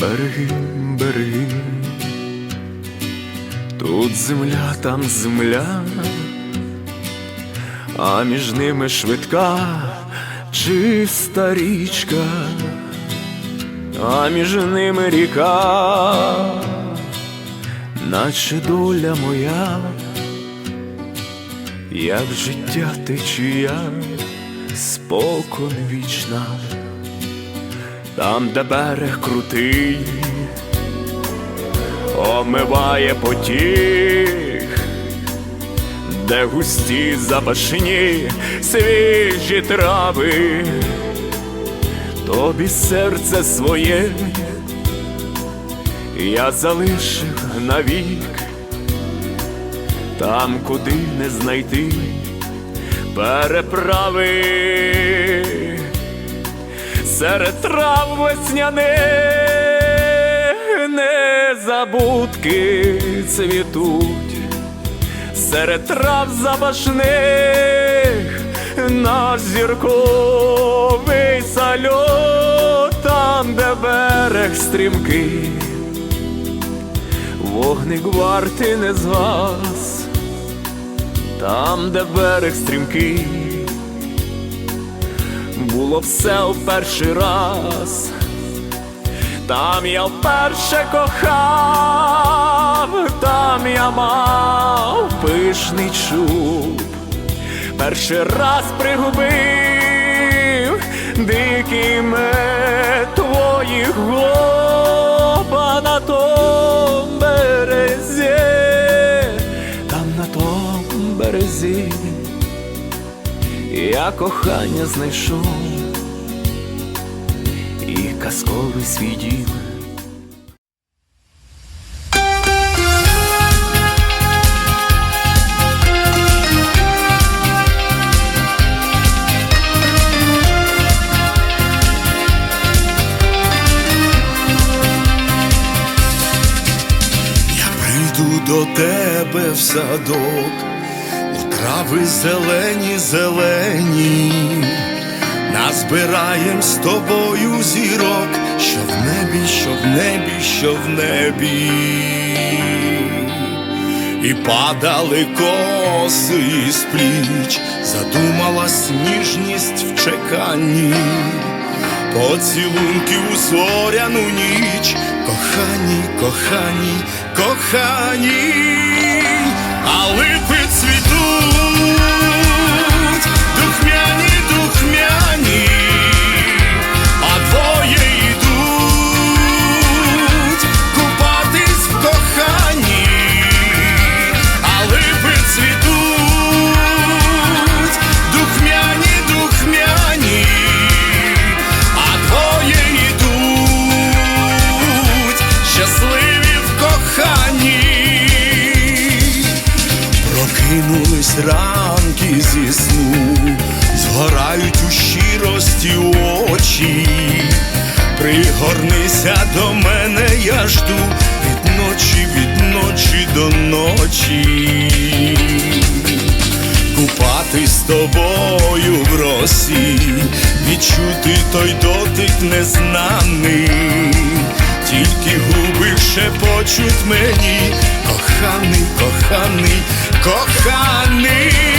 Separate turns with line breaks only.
Береги, береги, тут земля, там земля, а між ними швидка, чиста річка, а між ними ріка, наче доля моя, як життя течія, спокон вічна там, де берег крутий, омиває потік, де густі запашні свіжі трави, тобі серце своє я залишив навік, там, куди не знайти переправи серед трав весняних незабудки цвітуть, серед трав запашних наш зірковий сальот, там, де берег стрімкий, вогник варти не згас, там, де берег стрімкий було все в перший раз, там я вперше кохав, там я мав пишний чуб, перший раз пригубив дикий мед твоїх губ, а на том березі, там на том березі я кохання знайшов і казковий свій дім.
До тебе в садок, трави зелені, зелені, назбираєм з тобою зірок, що в небі, що в небі, що в небі, і падали коси з пліч, задумалась ніжність в чеканні. Поцілунки у зоряну ніч, кохані, кохані, кохані, а липи прокинулись ранки зі сну, згорають у щирості очі, пригорнися до мене, я жду від ночі, від ночі до ночі. Купати з тобою в росі, відчути той дотик незнаний, тільки губи шепочуть мені, коханий, коханий, коханий,